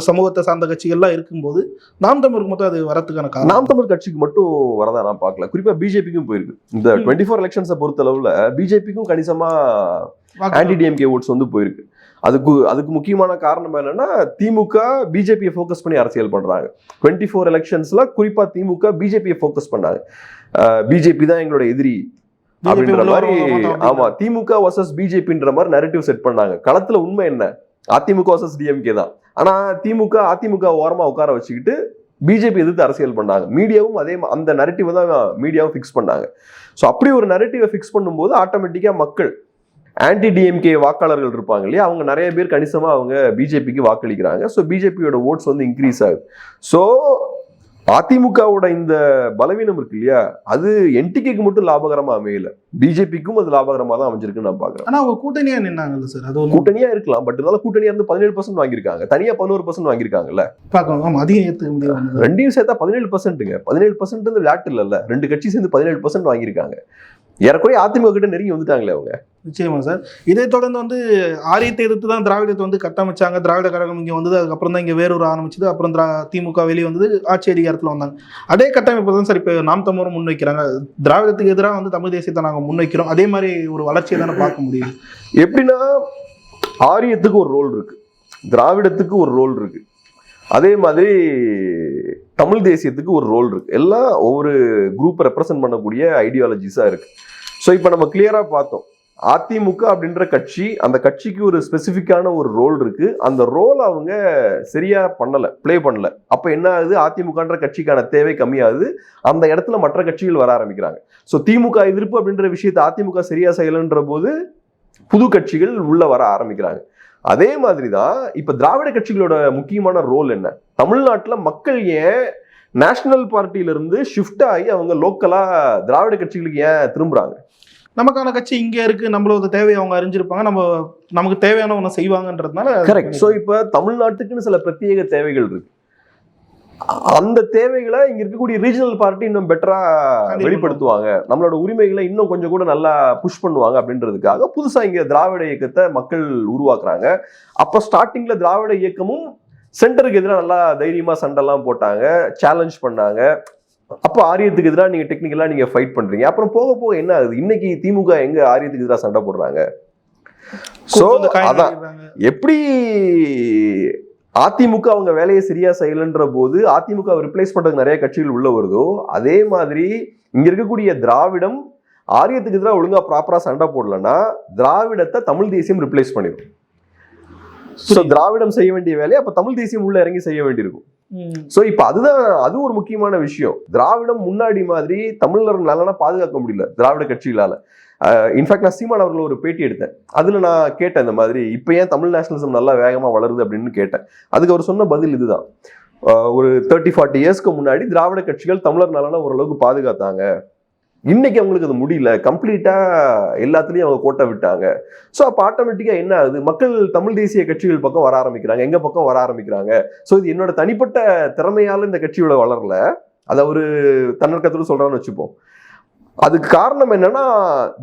[SPEAKER 2] சமூகத்தை சார்ந்த கட்சிகள்லாம் இருக்கும்போது நாம் தமிழருக்கு மட்டும் அது வரதுக்கான காரணம்.
[SPEAKER 1] நாம் தமிழ் கட்சிக்கு மட்டும் வரதா நான் பார்க்கல. குறிப்பா பிஜேபிக்கும் போயிருக்கு. இந்த. டுவெண்ட்டி ஃபோர் எலெக்ஷன்ஸை பொறுத்த அளவுல பிஜேபிக்கும் கணிசமா ஆன்டி டிஎம்கே ஓட்ஸ் வந்து போயிருக்கு. அதுக்கு அதுக்கு முக்கியமான காரணம் என்னன்னா திமுக பிஜேபியை ஃபோக்கஸ் பண்ணி அரசியல் பண்றாங்க. டுவெண்ட்டி ஃபோர் எலெக்ஷன்ஸ்ல குறிப்பா திமுக பிஜேபியை ஃபோக்கஸ் பண்ணாங்க. பிஜேபி தான் எங்களோட எதிரி அப்படின்ற மாதிரி ஆமா திமுக வர்சஸ் பிஜேபின்ற மாதிரி நரேட்டிவ் செட் பண்ணாங்க. களத்துல உண்மை என்ன? அதிமுக வர்சஸ் டிஎம்கே தான். ஆனால் திமுக அதிமுக ஓரமாக உட்கார வச்சுக்கிட்டு பிஜேபி எதிர்த்து அரசியல் பண்ணாங்க. மீடியாவும் அதே மா- அந்த நரட்டிவை தான் மீடியாவும் ஃபிக்ஸ் பண்ணாங்க. ஸோ அப்படி ஒரு நரட்டிவை ஃபிக்ஸ் பண்ணும்போது ஆட்டோமேட்டிக்காக மக்கள் ஆன்டி டிஎம்கே வாக்காளர்கள் இருப்பாங்க இல்லையா? அவங்க நிறைய பேர் கணிசமாக அவங்க பிஜேபிக்கு வாக்களிக்கிறாங்க. ஸோ பிஜேபியோட ஓட்ஸ் வந்து இன்க்ரீஸ் ஆகுது. ஸோ அதிமுகவோட இந்த பலவீனம் இருக்கு இல்லையா? அது என்டிகேக்கு மட்டும் லாபகரமா அமையல. பிஜேபிக்கும் அது லாபகரமா தான் அமைஞ்சிருக்குன்னு நான் பாக்குறேன்
[SPEAKER 2] ஆனா அவங்க கூட்டணியா நின்னாங்கல்ல சார்? அது
[SPEAKER 1] கூட்டணியா இருக்கலாம். பட் இருந்தாலும் கூட்டணியா இருந்து பதினேழு பர்சன்ட் வாங்கியிருக்காங்க. தனியா பதினோரு பர்சன்ட் வாங்கியிருக்காங்கல்ல.
[SPEAKER 2] பார்க்கலாம். ஆமா அதிகம்
[SPEAKER 1] ரெண்டையும் சேர்த்தா பதினேழு பர்சன்ட்டுங்க பதினேழு பர்சன்ட் வந்து விளையாட்டு இல்லைல்ல. ரெண்டு கட்சி சேர்ந்து பதினேழு பர்சன்ட் வாங்கியிருக்காங்க. ஏறக்குறைய அதிமுக கிட்ட நெருங்கி வந்துட்டாங்களே அவங்க.
[SPEAKER 2] நிச்சயமா சார். இதை தொடர்ந்து வந்து ஆரியத்தை எதிர்த்து தான் திராவிடத்தை வந்து கட்டமைச்சாங்க. திராவிட கழகம் இங்கே வந்தது அதுக்கப்புறம் தான் இங்கே வேறொரு ஆரம்பிச்சது அப்புறம் திரா திமுக வெளியே வந்தது ஆட்சி அதிகாரத்தில் வந்தாங்க. அதே கட்டமைப்பு தான் சார் இப்போ நாம் தமிழரும் முன்வைக்கிறாங்க. திராவிடத்துக்கு எதிராக வந்து தமிழ் தேசியத்தை நாங்கள் முன்வைக்கிறோம். அதே மாதிரி ஒரு வளர்ச்சியை தானே பார்க்க முடியுது.
[SPEAKER 1] எப்படின்னா ஆரியத்துக்கு ஒரு ரோல் இருக்கு. திராவிடத்துக்கு ஒரு ரோல் இருக்கு. அதே மாதிரி தமிழ் தேசியத்துக்கு ஒரு ரோல் இருக்குது எல்லாம் ஒவ்வொரு குரூப்பை ரெப்ரசன்ட் பண்ணக்கூடிய ஐடியாலஜிஸாக இருக்குது ஸோ இப்போ நம்ம கிளியராக பார்த்தோம். அதிமுக அப்படின்ற கட்சி அந்த கட்சிக்கு ஒரு ஸ்பெசிஃபிக்கான ஒரு ரோல் இருக்குது அந்த ரோல் அவங்க சரியாக பண்ணலை ப்ளே பண்ணல. அப்போ என்ன ஆகுது? அதிமுகன்ற கட்சிக்கான தேவை கம்மியாகுது. அந்த இடத்துல மற்ற கட்சிகள் வர ஆரம்பிக்கிறாங்க. ஸோ திமுக எதிர்ப்பு அப்படின்ற விஷயத்தை அதிமுக சரியாக செய்யலைன்ற போது புது கட்சிகள் உள்ளே வர ஆரம்பிக்கிறாங்க. அதே மாதிரி தான் இப்ப திராவிட கட்சிகளோட முக்கியமான ரோல் என்ன? தமிழ்நாட்டுல மக்கள் ஏன் நேஷனல் பார்ட்டியில இருந்து ஷிஃப்ட் ஆகி அவங்க லோக்கலா திராவிட கட்சிகளுக்கு ஏன் திரும்புறாங்க?
[SPEAKER 2] நமக்கான கட்சி இங்க இருக்கு நம்மளோட தேவையை அவங்க அறிஞ்சிருப்பாங்க நம்ம நமக்கு தேவையான ஒண்ணு செய்வாங்கன்றதுனால
[SPEAKER 1] கரெக்ட் ஸோ இப்போ தமிழ்நாட்டுக்குன்னு சில பிரத்யேக தேவைகள் இருக்கு. அந்த தேவைகளை இங்க இருக்கக்கூடிய ரீஜனல் பார்ட்டி இன்னும் பெட்டரா. வெளிப்படுத்துவாங்க. நம்மளோட உரிமைகளை இன்னும் கொஞ்சம் கூட நல்லா புஷ் பண்ணுவாங்க அப்படின்றதுக்காக புதுசா இங்க திராவிட இயக்கத்தை மக்கள் உருவாக்குறாங்க. அப்ப ஸ்டார்டிங்ல திராவிட இயக்கமும் சென்டருக்கு எதிராக நல்லா தைரியமா சண்டைலாம் போட்டாங்க சேலஞ்ச் பண்ணாங்க. அப்போ ஆரியத்துக்கு எதிராக நீங்க டெக்னிக்கலா நீங்க ஃபைட் பண்றீங்க. அப்புறம் போக போக என்ன ஆகுது? இன்னைக்கு திமுக எங்க ஆரியத்துக்கு எதிராக சண்டை போடுறாங்க? ஸோ அதான். எப்படி அதிமுக அவங்க வேலையை சரியா செய்யலன்ற போது அதிமுக ரிப்ளேஸ் பண்றதுக்கு நிறைய கட்சிகள் உள்ள வருதோ அதே மாதிரி இங்க இருக்கக்கூடிய திராவிடம் ஆரியத்துக்கு எதிராக ஒழுங்கா ப்ராப்பரா சண்டை போடலன்னா திராவிடத்தை தமிழ் தேசியம் ரிப்ளேஸ் பண்ணிடும் ஸோ திராவிடம் செய்ய வேண்டிய வேலையை அப்ப தமிழ் தேசியம் உள்ள இறங்கி செய்ய வேண்டியிருக்கும்.
[SPEAKER 2] சோ
[SPEAKER 1] ஸோ இப்போ அதுதான் அது ஒரு முக்கியமான விஷயம். திராவிடம் முன்னாடி மாதிரி தமிழர் பாதுகாக்க முடியல திராவிட கட்சிகளால. இன்ஃபேக்ட் நான் சீமான் அவர்கள் ஒரு பேட்டி எடுத்தேன். அதுல நான் கேட்டேன் இந்த மாதிரி இப்போ ஏன் தமிழ் நேஷனலிசம் நல்லா வேகமா வளருது அப்படின்னு கேட்டேன். அதுக்கு அவர் சொன்ன பதில் இதுதான். ஒரு தேர்ட்டி ஃபார்ட்டி இயர்ஸ்க்கு முன்னாடி திராவிட கட்சிகள் தமிழர் நலனை ஓரளவுக்கு பாதுகாத்தாங்க. இன்னைக்கு அவங்களுக்கு அது முடியல. கம்ப்ளீட்டாக எல்லாத்துலேயும் அவங்க கோட்டை விட்டாங்க. ஸோ அப்போ ஆட்டோமேட்டிக்காக என்ன ஆகுது? மக்கள் தமிழ் தேசிய கட்சிகள் பக்கம் வர ஆரம்பிக்கிறாங்க. எங்கள் பக்கம் வர ஆரம்பிக்கிறாங்க? ஸோ இது என்னோட தனிப்பட்ட திறமையால் இந்த கட்சியோட வளரல. அதை ஒரு தன்னர்க்கத்தில் சொல்கிறான்னு வச்சுப்போம். அதுக்கு காரணம் என்னன்னா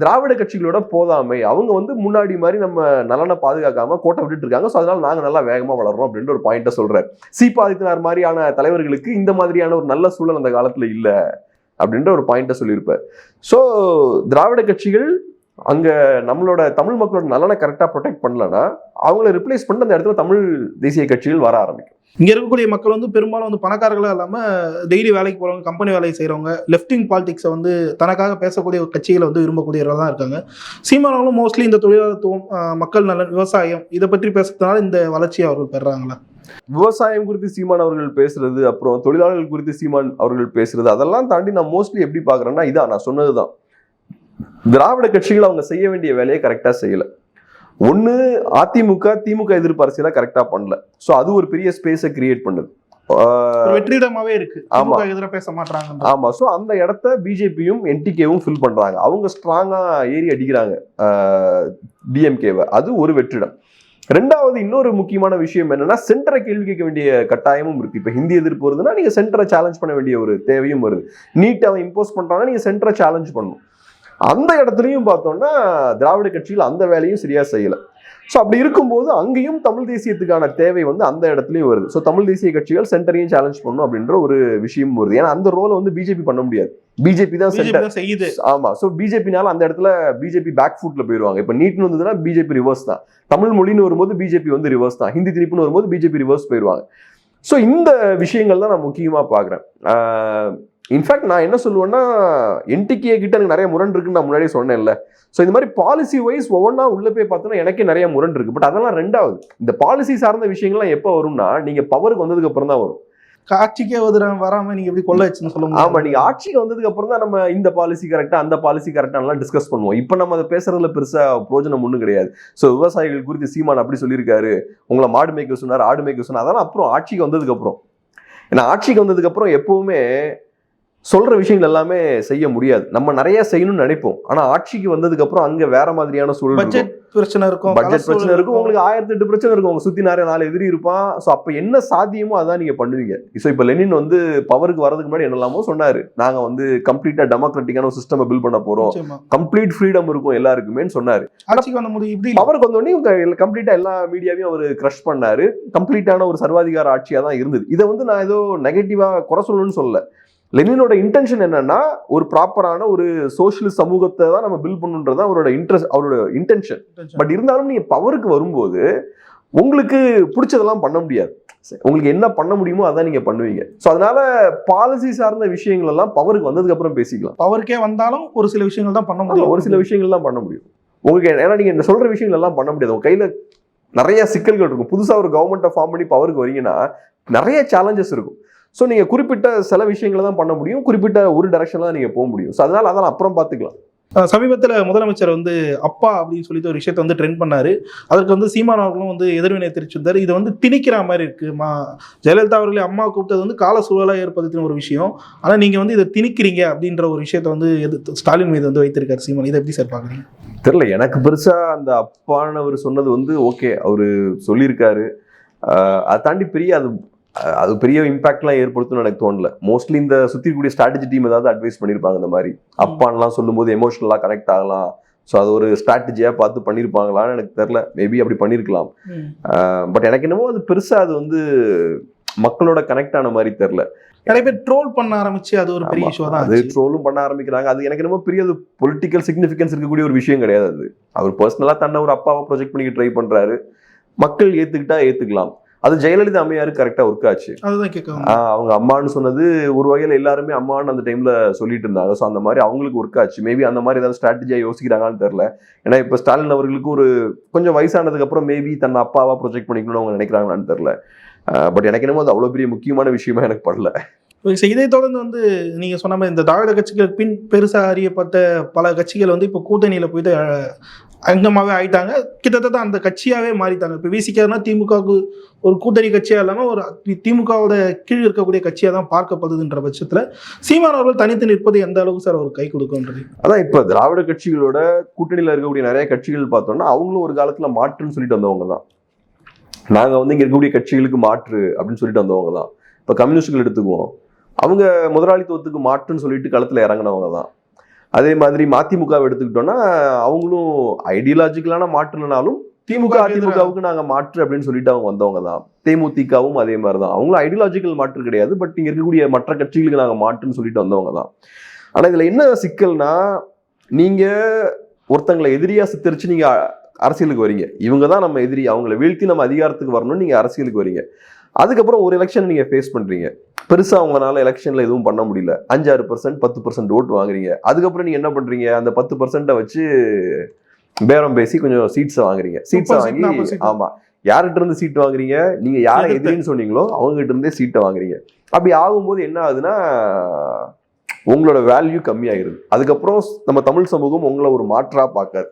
[SPEAKER 1] திராவிட கட்சிகளோட போதாமை. அவங்க வந்து முன்னாடி மாதிரி நம்ம நலனை பாதுகாக்காம கோட்டை விட்டுட்டு இருக்காங்க. ஸோ அதனால நாங்கள் நல்லா வேகமாக வளர்றோம் அப்படின்ற ஒரு பாயிண்ட்டை சொல்றேன். சீபாதித்தினார் மாதிரியான தலைவர்களுக்கு இந்த மாதிரியான ஒரு நல்ல சூழல் அந்த காலத்தில் இல்லை. அப்படின்ற ஒரு பாயிண்ட்டை சொல்லியிருப்பார். ஸோ திராவிட கட்சிகள் அங்கே நம்மளோட தமிழ் மக்களோட நலனை கரெக்டாக ப்ரொடெக்ட் பண்ணலன்னா அவங்கள ரிப்ளேஸ் பண்ணிட்டு அந்த இடத்துல தமிழ் தேசிய கட்சிகள் வர ஆரம்பிக்கும்.
[SPEAKER 2] இங்கே இருக்கக்கூடிய மக்கள் வந்து பெரும்பாலும் வந்து பணக்காரர்களாக இல்லாமல் டெய்லி வேலைக்கு போகிறவங்க கம்பெனி வேலையை செய்கிறவங்க லெஃப்டிங் பாலிடிக்ஸை வந்து தனக்காக பேசக்கூடிய கட்சிகளை வந்து விரும்பக்கூடியவர்கள் தான் இருக்காங்க. சீமானவங்களும் மோஸ்ட்லி இந்த தொழிலாளத்துவம் மக்கள் நலன் விவசாயம் இதை பற்றி பேசுறதுனால இந்த வளர்ச்சியை அவர்கள் பெறாங்களா
[SPEAKER 1] விவசாயம் குறித்து சீமான் அவர்கள் பேசுறது அப்புறம் தொழிலாளர்கள் குறித்து சீமான் அவர்கள் பேசுறது அதெல்லாம் தாண்டி நான் மோஸ்ட்லி எப்படி பார்க்குறேன்னா இதான் நான் சொன்னது தான் திராவிட கட்சிகள் அவங்க செய்ய வேண்டிய வேலையை கரெக்டாக செய்யலை. ஒண்ணு அதிமுக திமுக எதிர்ப்பு அரசியலை கரெக்டா பண்ணல. சோ அது ஒரு பெரிய ஸ்பேஸை கிரியேட் பண்ணுது.
[SPEAKER 2] வெற்றிடமாவே இருக்கு.
[SPEAKER 1] ஆமா.
[SPEAKER 2] எதிராக பேச மாட்டாங்க
[SPEAKER 1] ஆமா. சோ அந்த இடத்த பிஜேபியும் என்டிகேவும் ஃபில் பண்றாங்க. அவங்க ஸ்ட்ராங்கா ஏறி அடிக்கிறாங்க டிஎம்கேவை அது ஒரு வெற்றிடம். ரெண்டாவது இன்னொரு முக்கியமான விஷயம் என்னன்னா சென்டரை கேள்வி கேட்க வேண்டிய கட்டாயமும் இருக்கு. இப்ப ஹிந்தி எதிர்ப்பு வருதுன்னா நீங்க சென்டரை சேலஞ்ச் பண்ண வேண்டிய ஒரு தேவையும் வருது. நீட் அவன் இம்போஸ் பண்றாங்கன்னா நீங்க சென்டரை சேலஞ்ச் பண்ணணும். அந்த இடத்துலையும் பார்த்தோம்னா திராவிட கட்சிகள் அந்த வேலையும் சரியா செய்யல. ஸோ அப்படி இருக்கும்போது அங்கேயும் தமிழ் தேசியத்துக்கான தேவை வந்து அந்த இடத்துலயும் வருது. ஸோ தமிழ் தேசிய கட்சிகள் சென்டரையும் சேலஞ்ச் பண்ணணும் அப்படின்ற ஒரு விஷயம் வருது. ஏன்னா அந்த ரோலை வந்து பிஜேபி பண்ண முடியாது. பிஜேபி தான் சென்டர்
[SPEAKER 2] செய்யுது.
[SPEAKER 1] ஆமா. சோ பிஜேபினால அந்த இடத்துல பிஜேபி பேக் ஃபுட்ல போயிருவாங்க இப்ப நீட்னு வந்ததுன்னா பிஜேபி ரிவர்ஸ் தான். தமிழ் மொழின்னு வரும்போது பிஜேபி வந்து ரிவர்ஸ் தான். ஹிந்தி திணிப்புன்னு வரும்போது பிஜேபி ரிவர்ஸ் போயிருவாங்க ஸோ இந்த விஷயங்கள் தான் நான் முக்கியமா பாக்குறேன் இன்ஃபேக்ட் நான் என்ன சொல்லுவேன்னா என்டிகே கிட்ட எனக்கு நிறைய முரண் இருக்குன்னு நான் முன்னாடியே சொன்னேன்ல. ஸோ இந்த மாதிரி பாலிசி வைஸ் ஒவ்வொன்றா உள்ள போய் பார்த்தோன்னா எனக்கே நிறைய முரண் இருக்கு. பட் அதெல்லாம் ரெண்டாவது இந்த பாலிசி சார்ந்த விஷயங்கள்லாம் எப்போ வரும்னா நீங்க பவருக்கு வந்ததுக்கு அப்புறம் தான் வரும்.
[SPEAKER 2] ஆட்சிக்கே உதிர வராம நீங்க எப்படி கொள்ள வச்சுன்னு சொல்ல
[SPEAKER 1] ஆமா
[SPEAKER 2] முடியாது
[SPEAKER 1] நீங்க ஆட்சிக்கு வந்ததுக்கு அப்புறம் தான் நம்ம இந்த பாலிசி கரெக்டா அந்த பாலிசி கரெக்டாலாம் டிஸ்கஸ் பண்ணுவோம். இப்போ நம்ம அதை பேசுறதுல பெருசா பிரோஜனம் ஒண்ணும் கிடையாது. ஸோ விவசாயிகள் குறித்து சீமான் அப்படி சொல்லியிருக்காரு. உங்களை மாடு மேய்க்க சொன்னார் ஆடு மேய்க்க சொன்னார். அதெல்லாம் அப்புறம் ஆட்சிக்கு வந்ததுக்கு அப்புறம். ஏன்னா ஆட்சிக்கு வந்ததுக்கு அப்புறம் எப்பவுமே சொல்ற விஷயங்கள் எல்லாமே செய்ய முடியாது. நம்ம நிறைய செய்யணும்னு நினைப்போம். ஆனா ஆட்சிக்கு வந்ததுக்கு அப்புறம் அங்க வேற மாதிரியான சூழல்.
[SPEAKER 2] பட்ஜெட் பிரச்சனை இருக்கும்
[SPEAKER 1] பட்ஜெட் பிரச்சனை இருக்கும். உங்களுக்கு ஆயிரத்தி எட்டு பிரச்சனை இருக்கும். உங்க சுத்தி நிறைய நாலு எதிரி இருப்பான். ஸோ அப்ப என்ன சாத்தியமோ அதான் நீங்க பண்ணுவீங்க. ஸோ இப்ப லெனின் வந்து பவருக்கு வரதுக்கு முன்னாடி என்னெல்லாமோ சொன்னாரு. நாங்க வந்து கம்ப்ளீட்டா டெமோக்ராட்டிக்கான ஒரு சிஸ்டம் பில்ட் பண்ண போறோம்.
[SPEAKER 2] நிச்சயமா.
[SPEAKER 1] கம்ப்ளீட் ஃப்ரீடம் இருக்கும் எல்லாருக்குமேன்னு சொன்னாரு.
[SPEAKER 2] ஆட்சிக்கு வந்த முடியும்.
[SPEAKER 1] பவருக்கு வந்தோடனே இவங்க கம்ப்ளீட்டா எல்லா மீடியாவையும் அவர் கிரஷ் பண்ணாரு. கம்ப்ளீட்டான ஒரு சர்வாதிகார ஆட்சியா தான் இருந்தது. இதை வந்து நான் ஏதோ நெகட்டிவா குறை சொல்லணும்னு சொல்லல. லெனினோட இன்டென்ஷன் என்னன்னா ஒரு ப்ராப்பரான ஒரு சோஷியலிஸ்ட் சமூகத்தை தான் நம்ம பில்ட் பண்ணுன்றது அவரோட இன்ட்ரெஸ்ட் அவரோட இன்டென்ஷன் பட் இருந்தாலும் நீங்க பவருக்கு வரும்போது உங்களுக்கு பிடிச்சதெல்லாம் பண்ண முடியாது. உங்களுக்கு என்ன பண்ண முடியுமோ அதான் நீங்க பண்ணுவீங்க. ஸோ அதனால பாலிசி சார்ந்த விஷயங்கள் எல்லாம் பவருக்கு வந்ததுக்கு அப்புறம் பேசிக்கலாம்.
[SPEAKER 2] பவருக்கே வந்தாலும் ஒரு சில விஷயங்கள் தான் பண்ண முடியும்.
[SPEAKER 1] ஒரு சில விஷயங்கள் தான் பண்ண முடியும். உங்களுக்கு ஏன்னா நீங்க இந்த சொல்ற விஷயங்கள் எல்லாம் பண்ண முடியாது. உங்க கையில நிறைய சிக்கல்கள் இருக்கும். புதுசா ஒரு கவர்மெண்ட்டை ஃபார்ம் பண்ணி பவருக்கு வரீங்கன்னா நிறைய சேலஞ்சஸ் இருக்கும். ஸோ நீங்க குறிப்பிட்ட சில விஷயங்களை தான் பண்ண முடியும். குறிப்பிட்ட ஒரு டைரக்ஷன்ல தான் நீங்க போக முடியும். ஸோ அதனால அதெல்லாம் அப்புறம் பார்த்துக்கலாம்.
[SPEAKER 2] சமீபத்துல முதலமைச்சர் வந்து அப்பா அப்படின்னு சொல்லிட்டு ஒரு விஷயத்தை வந்து ட்ரெண்ட் பண்ணாரு. அதற்கு வந்து சீமான் அவர்களும் வந்து எதிர்வினை தெரிவிச்சிருந்தாரு. இது வந்து திணிக்கிற மாதிரி இருக்கு. மா ஜெயலலிதா அவர்களை அம்மா கூப்பிட்டது வந்து கால சூழலாக ஏற்படுத்தின ஒரு விஷயம். ஆனா நீங்க வந்து இதை திணிக்கிறீங்க அப்படின்ற ஒரு விஷயத்தை வந்து எதிர்த்து ஸ்டாலின் மீது வந்து வைத்திருக்காரு சீமான். இதை எப்படி சார் பாக்குறீங்க
[SPEAKER 1] தெரியல. எனக்கு பெருசா அந்த அப்பானவர் சொன்னது வந்து ஓகே அவரு சொல்லியிருக்காரு. அதை தாண்டி பெரிய அது அது பெரிய இம்பாக்ட்லாம் ஏற்படுத்தும்னு எனக்கு தோணல. மோஸ்ட்லி இந்த சுத்தி இருக்கக்கூடிய ஸ்ட்ராட்டஜி டீம் ஏதாவது அட்வைஸ் பண்ணியிருப்பாங்க இந்த மாதிரி. அப்பான்லாம் சொல்லும்போது எமோஷனலாக கனெக்ட் ஆகலாம். ஸோ அது ஒரு ஸ்ட்ராட்டஜியா பார்த்து பண்ணியிருப்பாங்களான்னு எனக்கு தெரியல. மேபி அப்படி பண்ணியிருக்கலாம் பட் எனக்கு என்னமோ அது பெருசா அது வந்து மக்களோட கனெக்ட் ஆன மாதிரி தெரியல.
[SPEAKER 2] நிறைய பேர் ட்ரோல் பண்ண ஆரம்பிச்சு அது ஒரு பெரிய. இஷ்யூ தான்
[SPEAKER 1] அது. ட்ரோலும் பண்ண ஆரம்பிக்கிறாங்க. அது எனக்கு என்னமோ பெரிய அது பொலிட்டிக்கல் சிக்னிஃபிகன்ஸ் இருக்கக்கூடிய ஒரு விஷயம் கிடையாது அது. அவர் பர்சனலா தன்னை ஒரு அப்பாவை ப்ரொஜெக்ட் பண்ணி ட்ரை பண்றாரு. மக்கள் ஏத்துக்கிட்டா ஏத்துக்கலாம். அது ஜெயலலிதா அம்மையாரு கரெக்டா ஒர்க் ஆச்சு. அவங்க அம்மான்னு சொன்னது ஒரு வகையில எல்லாருமே அம்மான்னு அந்த டைம்ல சொல்லிட்டு இருந்தாங்க. ஸோ அந்த மாதிரி அவங்களுக்கு ஒர்க் ஆச்சு. மேபி அந்த மாதிரி ஏதாவது ஸ்ட்ராட்டஜியா யோசிக்கிறாங்கன்னு தெரியல. ஏன்னா இப்ப ஸ்டாலின் அவர்களுக்கு ஒரு கொஞ்சம் வயசானதுக்கு அப்புறம் மேபி தன்னை அப்பாவா ப்ரொஜெக்ட் பண்ணிக்கணும்னு அவங்க நினைக்கிறாங்களான்னு தெரியல. பட் எனக்கு என்னமோ அது அவ்வளவு பெரிய முக்கியமான விஷயமா எனக்கு படல.
[SPEAKER 2] இதை தொடர்ந்து வந்து நீங்க சொன்ன மாதிரி இந்த திராவிட கட்சிகளுக்கு பின் பெருசா அறியப்பட்ட பல கட்சிகள் வந்து இப்போ கூட்டணியில போயிட்டு அங்கமாகவே ஆயிட்டாங்க. கிட்டத்தட்ட அந்த கட்சியாகவே மாறிட்டாங்க. இப்போ விசிக்காருன்னா திமுகவுக்கு ஒரு கூட்டணி கட்சியாக இல்லாமல் ஒரு திமுகவோட கீழ் இருக்கக்கூடிய கட்சியாக தான் பார்க்கப்படுதுன்ற பட்சத்தில் சீமான் அவர்கள் தனித்து நிற்பது எந்த அளவுக்கு சார் அவர் கை கொடுக்கும்ன்றது?
[SPEAKER 1] அதான் இப்போ திராவிட கட்சிகளோட கூட்டணியில் இருக்கக்கூடிய நிறைய கட்சிகள் பார்த்தோம்னா அவங்களும் ஒரு காலத்தில் மாற்றுன்னு சொல்லிட்டு வந்தவங்க தான். நாங்கள் வந்து இங்கே இருக்கக்கூடிய கட்சிகளுக்கு மாற்று அப்படின்னு சொல்லிட்டு வந்தவங்க தான். இப்போ கம்யூனிஸ்டுகள் எடுத்துக்குவோம். அவங்க முதலாளித்துவத்துக்கு மாற்றுன்னு சொல்லிட்டு களத்தில் இறங்குனவங்க தான். அதே மாதிரி மதிமுகவை எடுத்துக்கிட்டோம்னா அவங்களும் ஐடியாலஜிக்கலான மாற்றுனாலும் திமுக அதிமுகவுக்கு நாங்க மாற்று அப்படின்னு சொல்லிட்டு அவங்க வந்தவங்க தான். தேமுதிகவும் அதே மாதிரி தான். அவங்களும் ஐடியாலஜிக்கல் மாற்று கிடையாது பட் இங்க இருக்கக்கூடிய மற்ற கட்சிகளுக்கு நாங்க மாற்றுன்னு சொல்லிட்டு வந்தவங்க தான். ஆனா இதுல என்ன சிக்கல்னா நீங்க ஒருத்தங்களை எதிரியா சித்தரிச்சு நீங்க அரசியலுக்கு வரீங்க. இவங்க தான் நம்ம எதிரி. அவங்கள வீழ்த்தி நம்ம அதிகாரத்துக்கு வரணும்னு நீங்க அரசியலுக்கு வரீங்க. அதுக்கப்புறம் ஒரு எலெக்ஷன் நீங்க ஃபேஸ் பண்றீங்க. பெருசா உங்களால எலெக்ஷன்ல எதுவும் பண்ண முடியல. அஞ்சாறு பர்சன்ட் பத்து பர்சன்ட் ஓட்டு வாங்குறீங்க. அதுக்கப்புறம் நீங்க என்ன பண்றீங்க? அந்த பத்து பர்சன்ட்டை வச்சு பேரம் பேசி கொஞ்சம் சீட்ஸை வாங்குறீங்க. சீட்ஸை வாங்கி
[SPEAKER 2] seat.
[SPEAKER 1] ஆமா. யார்கிட்ட இருந்து சீட் வாங்குறீங்க? நீங்க யாரை. எதிரின்னு சொன்னீங்களோ அவங்க கிட்ட இருந்தே சீட்டை வாங்குறீங்க. அப்படி ஆகும்போது என்ன ஆகுதுன்னா உங்களோட வேல்யூ கம்மியாயிருது அதுக்கப்புறம் நம்ம தமிழ் சமூகம் உங்களை ஒரு மாற்றா பார்க்காது.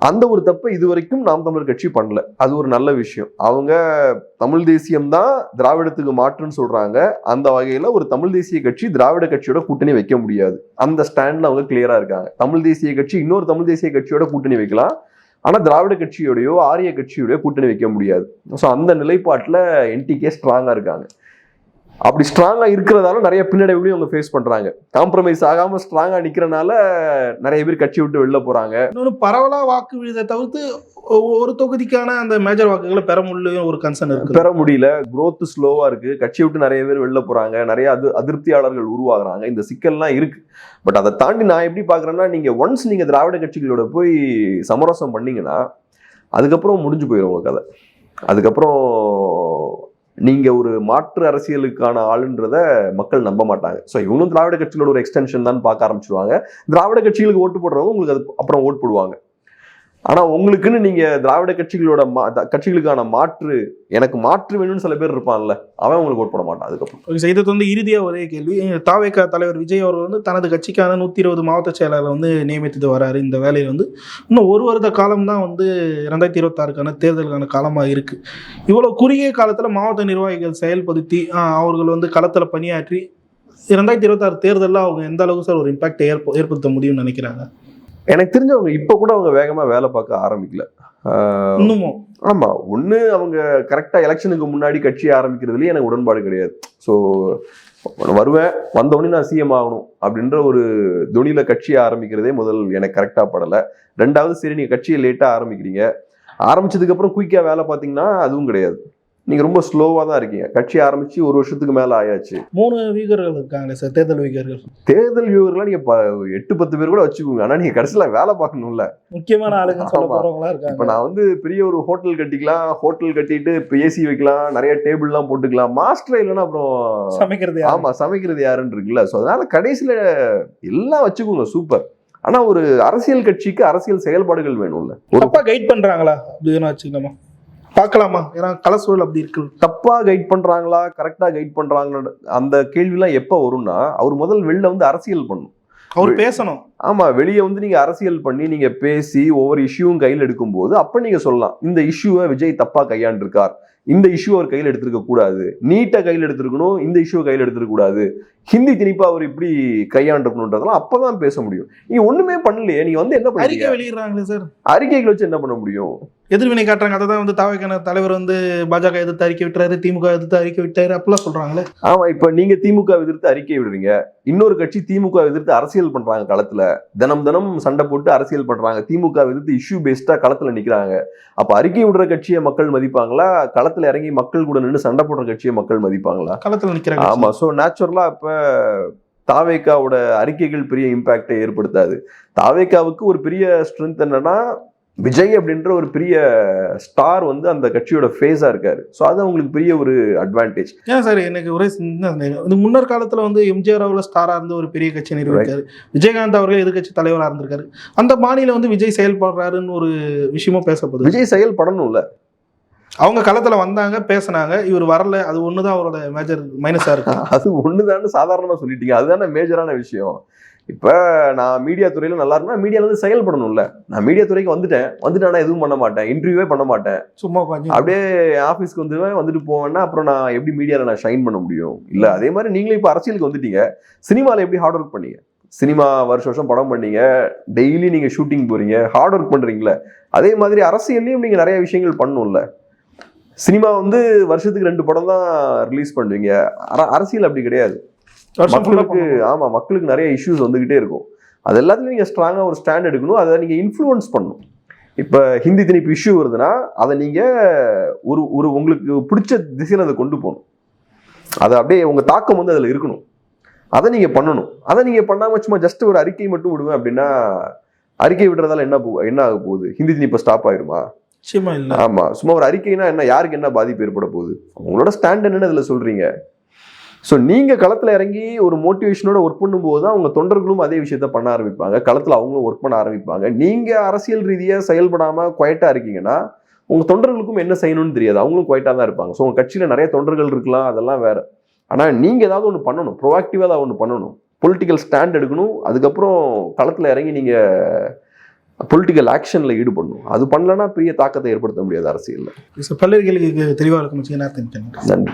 [SPEAKER 1] அந்த ஒரு தப்பை இது வரைக்கும் நாம் தமிழர் கட்சி பண்ணல. அது ஒரு நல்ல விஷயம். அவங்க தமிழ் தேசியம் தான் திராவிடத்துக்கு மாற்றுன்னு சொல்றாங்க. அந்த வகையில ஒரு தமிழ் தேசிய கட்சி திராவிட கட்சியோட கூட்டணி வைக்க முடியாது. அந்த ஸ்டாண்ட்ல அவங்க கிளியரா இருக்காங்க. தமிழ் தேசிய கட்சி இன்னொரு தமிழ் தேசிய கட்சியோட கூட்டணி வைக்கலாம். ஆனா திராவிட கட்சியோடையோ ஆரிய கட்சியோடையோ கூட்டணி வைக்க முடியாது. ஸோ அந்த நிலைப்பாட்டில் என்டிகே ஸ்ட்ராங்கா இருக்காங்க. அப்படி ஸ்ட்ராங்கா இருக்கிறதால நிறைய பின்னடைவுகளையும் அவங்க ஃபேஸ் பண்றாங்க. காம்ப்ரமைஸ் ஆகாம ஸ்ட்ராங்கா நிக்கிறனால நிறைய பேர் கட்சி விட்டு வெளில போறாங்க.
[SPEAKER 2] இன்னொன்று பரவலா வாக்கு விழுதை தவிர்த்து ஒரு தொகுதிக்கான அந்த மேஜர் வாக்குகளை பெற முடியல ஒரு கன்சர்ன் இருக்கு
[SPEAKER 1] பெற முடியல. growth ஸ்லோவா இருக்கு. கட்சி விட்டு நிறைய பேர் வெளில போறாங்க. நிறைய அது அதிருப்தியாளர்கள் உருவாகுறாங்க. இந்த சிக்கல்லாம் இருக்கு. பட் அதை தாண்டி நான் எப்படி பாக்குறேன்னா நீங்க ஒன்ஸ் நீங்க திராவிட கட்சிகளோட போய் சமரசம் பண்ணீங்கன்னா அதுக்கப்புறம் முடிஞ்சு போயிடும் உங்க கதை. அதுக்கப்புறம் நீங்க ஒரு மாற்று அரசியலுக்கான ஆளுன்றத மக்கள் நம்ப மாட்டாங்க. ஸோ இவங்களும் திராவிட கட்சிகளோட ஒரு எக்ஸ்டென்ஷன் தான் பார்க்க ஆரம்பிச்சிருவாங்க. திராவிட கட்சிகளுக்கு ஓட்டு போடுறவங்க உங்களுக்கு அது அப்புறம் ஓட்டு போடுவாங்க. ஆனால் உங்களுக்குன்னு நீங்கள் திராவிட கட்சிகளோட மா- கட்சிகளுக்கான மாற்று எனக்கு மாற்று வேணும்னு சில பேர் இருப்பான்ல அவன் உங்களுக்கு ஓட் போட மாட்டான் அதுக்கப்புறம்.
[SPEAKER 2] ஓகே சார், இது வந்து இறுதியாக ஒரே கேள்வி. தாவேகா தலைவர் விஜய் அவர்கள் வந்து தனது கட்சிக்கான நூற்றி இருபது மாவட்ட செயலாளர் வந்து நியமித்து வராரு. இந்த வேலையில் வந்து இன்னும் ஒரு வருட காலம் தான் வந்து ரெண்டாயிரத்தி இருபத்தாறுக்கான தேர்தலுக்கான காலமாக இருக்குது இவ்வளோ குறுகிய காலத்தில் மாவட்ட நிர்வாகிகள் செயல்படுத்தி அவர்கள் வந்து களத்தில் பணியாற்றி ரெண்டாயிரத்தி இருபத்தாறு தேர்தலில் அவங்க எந்த அளவுக்கு சார் ஒரு இம்பாக்டை ஏற்ப ஏற்படுத்த முடியும்னு நினைக்கிறாங்க?
[SPEAKER 1] எனக்கு தெரிஞ்சவங்க இப்ப கூட அவங்க வேகமா வேலை பார்க்க ஆரம்பிக்கல.
[SPEAKER 2] இன்னமும்
[SPEAKER 1] ஆமா ஒண்ணு அவங்க கரெக்டா எலெக்ஷனுக்கு முன்னாடி கட்சி ஆரம்பிக்கிறதுலயே எனக்கு உடன்பாடு கிடையாது. ஸோ வருவேன் வந்த உடனே நான் சிஎம் ஆகணும் அப்படின்ற ஒரு துணியில கட்சியை ஆரம்பிக்கிறதே முதல் எனக்கு கரெக்டா படல. ரெண்டாவது சரி நீங்க கட்சியை லேட்டா ஆரம்பிக்கிறீங்க. ஆரம்பிச்சதுக்கு அப்புறம் குயிக்கா வேலை பார்த்தீங்கன்னா அதுவும் கிடையாது. நீங்க ரொம்ப ஸ்லோவா தான் இருக்கீங்க. கட்சி ஆரம்பிச்சு ஒரு வருஷத்துக்கு மேல ஆயாச்சு.
[SPEAKER 2] மூணு வீகர்கள் இருக்காங்களே சார் தேர்தல் வீகர்கள்
[SPEAKER 1] தேர்தல் வியூவர்லாம் நீங்க ப- எட்டு பத்து பேர் கூட வச்சுக்கோங்க. ஆனா நீங்க கடைசியில வேலை பார்க்கணும்ல.
[SPEAKER 2] முக்கியமான ஆளுங்க. போறவங்களா
[SPEAKER 1] இப்ப
[SPEAKER 2] இருக்காங்க
[SPEAKER 1] நான் வந்து பெரிய ஒரு ஹோட்டல் கட்டிக்கலாம் ஹோட்டல் கட்டிட்டு இப்போ ஏசி வைக்கலாம் நிறைய டேபிள்லாம் போட்டுக்கலாம். மாஸ்டர் இல்லைன்னா அப்புறம்
[SPEAKER 2] சமைக்கிறது யாரு?
[SPEAKER 1] ஆமா சமைக்கிறது யாருன்னு இருக்குல்ல. ஸோ அதனால கடைசியில எல்லாம் வச்சுக்கோங்க சூப்பர் ஆனா ஒரு அரசியல் கட்சிக்கு அரசியல் செயல்பாடுகள் வேணும்ல. ஒரு
[SPEAKER 2] கைட் பண்றாங்களா? பார்க்கலாமா? ஏன்னா கலசூழல் அப்படி இருக்கு.
[SPEAKER 1] தப்பா கைட் பண்றாங்களா? கரெக்டா கைட் பண்றாங்களா அந்த கேள்விலாம் எப்ப வரும்னா அவர் முதல் வெளில வந்து அரசியல் பண்ணும்
[SPEAKER 2] அவர் பேசணும்.
[SPEAKER 1] ஆமா வெளியே வந்து நீங்க அரசியல் பண்ணி நீங்க பேசி ஒவ்வொரு இஷ்யூவும் கையில் எடுக்கும்போது அப்ப நீங்க சொல்லலாம் இந்த இஷ்யூவை விஜய் தப்பா கையாண்டிருக்கார். இந்த இஷ்யூ அவர் கையில் எடுத்திருக்க கூடாது. நீட்டை கையில் எடுத்திருக்கணும் இந்த இஷ்யூவை கையில் எடுத்திருக்க கூடாது. ஹிந்தி திணிப்பா அவர் இப்படி கையாண்டிருக்கணுன்றதெல்லாம் அப்பதான் பேச முடியும். நீங்க ஒண்ணுமே பண்ணலையே நீங்க வந்து என்ன
[SPEAKER 2] அறிக்கை வெளியிடுறாங்களே சார்.
[SPEAKER 1] அறிக்கைகள் வச்சு என்ன பண்ண முடியும்?
[SPEAKER 2] எதிர்வினை காட்டுறாங்க. அதை தான் வந்து தாவக்கான தலைவர் வந்து பாஜக எதிர்த்து அறிக்கை விட்டுறாரு திமுக எதிர்த்து அறிக்கை விட்டாரு அப்படிலாம் சொல்றாங்களே.
[SPEAKER 1] ஆமா இப்ப நீங்க திமுக எதிர்த்து அறிக்கை விடுறீங்க. இன்னொரு கட்சி திமுக எதிர்த்து அரசியல் பண்றாங்க களத்துல. தினம் தினம் சண்டை போட்டு அரசியல் பண்றாங்க. திமுக எதிர்த்து இஷ்யூ பேஸ்டா களத்துல நிக்கிறாங்க. அப்ப அறிக்கை விடுற கட்சியை மக்கள் மதிப்பாங்களா? களத்துல இறங்கி மக்கள் கூட நின்று சண்டை போடுற கட்சியை மக்கள் மதிப்பாங்களா?
[SPEAKER 2] களத்துல நிக்கிறாங்க
[SPEAKER 1] ஆமா. சோ நேச்சுரலா இப்ப தாவேக்காவோட அறிக்கைகள் பெரிய இம்பாக்டை ஏற்படுத்தாது. தாவேக்காவுக்கு ஒரு பெரிய ஸ்ட்ரென்த் என்னன்னா விஜய் அப்படின்ற ஒரு பெரிய ஸ்டார் வந்து அந்த கட்சியோட ஃபேஸா இருக்காரு. ஸோ அது அவங்களுக்கு பெரிய ஒரு அட்வான்டேஜ்
[SPEAKER 2] ஏன் சார் எனக்கு ஒரே. இது முன்னர் காலத்துல வந்து எம்ஜிஆர் அவர்கள் ஸ்டாரா இருந்து ஒரு பெரிய கட்சி நிறுவிருக்காரு. விஜயகாந்த் அவர்கள் எதிர்க்கட்சி தலைவரா இருந்திருக்காரு. அந்த பாணியில வந்து விஜய் செயல்படுறாருன்னு ஒரு விஷயமும் பேசப்படுது.
[SPEAKER 1] விஜய் செயல்படணும்ல.
[SPEAKER 2] அவங்க களத்துல வந்தாங்க பேசுனாங்க. இவர் வரல அது ஒண்ணுதான் அவரோட மேஜர் மைனஸா இருக்கு.
[SPEAKER 1] அது ஒண்ணுதான்னு சாதாரணமா சொல்லிட்டீங்க. அதுதானே மேஜரான விஷயம். இப்ப நான் மீடியா துறையில நல்லா இருந்தா மீடியால வந்து செயல்படணும்ல. நான் மீடியா துறைக்கு வந்துட்டேன். வந்துட்டேன் எதுவும் பண்ண மாட்டேன். இன்டர்வியூவே பண்ண மாட்டேன்.
[SPEAKER 2] சும்மா உட்காந்து
[SPEAKER 1] அப்படியே ஆஃபீஸ்க்கு வந்துடுவேன். வந்துட்டு போவேன்னா அப்புறம் நான் எப்படி மீடியாவில் நான் ஷைன் பண்ண முடியும்? இல்லை அதே மாதிரி நீங்களும் இப்போ அரசியலுக்கு வந்துட்டீங்க. சினிமாவில் எப்படி ஹார்ட் ஒர்க் பண்ணீங்க? சினிமா வருஷம் வருஷம் படம் பண்ணீங்க. டெய்லி நீங்கள் ஷூட்டிங் போறீங்க. ஹார்ட் ஒர்க் பண்ணுறீங்களே அதே மாதிரி அரசியல்லையும் நீங்கள் நிறைய விஷயங்கள் பண்ணணும்ல. சினிமா வந்து வருஷத்துக்கு ரெண்டு படம் தான் ரிலீஸ் பண்ணுவீங்க. அர- அரசியல் அப்படி கிடையாது. மக்களுக்கு ஆமா மக்களுக்கு நிறைய இஷ்யூஸ் வந்துகிட்டே இருக்கும். அது எல்லாத்துலயும் நீங்க ஸ்ட்ராங்கா ஒரு ஸ்டாண்ட் எடுக்கணும். அதை நீங்க இன்ஃப்ளூயன்ஸ் பண்ணணும். இப்ப ஹிந்தி திணிப்பு இஷ்யூ வருதுன்னா அதை நீங்க ஒரு ஒரு உங்களுக்கு பிடிச்ச திசையில அதை கொண்டு போகணும். அது அப்படியே உங்க தாக்கம் வந்து அதுல இருக்கணும். அதை நீங்க பண்ணணும். அதை நீங்க பண்ணாம சும்மா ஜஸ்ட் ஒரு அறிக்கை மட்டும் விடுவேன் அப்படின்னா அறிக்கை விடுறதால என்ன என்ன ஆக போகுது? ஹிந்தி திணிப்பு ஸ்டாப் ஆயிருமா?
[SPEAKER 2] நிச்சயமா இல்லை.
[SPEAKER 1] ஆமா சும்மா ஒரு அறிக்கைனா என்ன யாருக்கு என்ன பாதிப்பு ஏற்பட போகுது? உங்களோட ஸ்டாண்ட் என்னன்னு அதுல சொல்றீங்க. ஸோ நீங்கள் களத்தில் இறங்கி ஒரு மோட்டிவேஷனோட ஒர்க் பண்ணும்போது தான் அவங்க தொண்டர்களும் அதே விஷயத்த பண்ண ஆரம்பிப்பாங்க. களத்தில் அவங்களும் ஒர்க் பண்ண ஆரம்பிப்பாங்க. நீங்கள் அரசியல் ரீதியாக செயல்படாமல் குவைட்டாக இருக்கீங்கன்னா உங்கள் தொண்டர்களுக்கும் என்ன செய்யணும்னு தெரியாது. அவங்களும் குவைட்டாக தான் இருப்பாங்க. ஸோ உங்கள் கட்சியில நிறைய தொண்டர்கள் இருக்கலாம் அதெல்லாம் வேற. ஆனால் நீங்கள் ஏதாவது ஒன்று பண்ணணும். ப்ரொஆக்டிவா ஏதாவது ஒன்று பண்ணணும். பொலிட்டிக்கல் ஸ்டாண்ட் எடுக்கணும். அதுக்கப்புறம் களத்தில் இறங்கி நீங்கள் பொலிட்டிக்கல் ஆக்ஷன்ல ஈடுபடணும். அது பண்ணலன்னா பெரிய தாக்கத்தை ஏற்படுத்த முடியாது அரசியல்ல.
[SPEAKER 2] பல்லறிகளுக்கு தெளிவா இருக்கும். என்ன
[SPEAKER 1] நன்றி.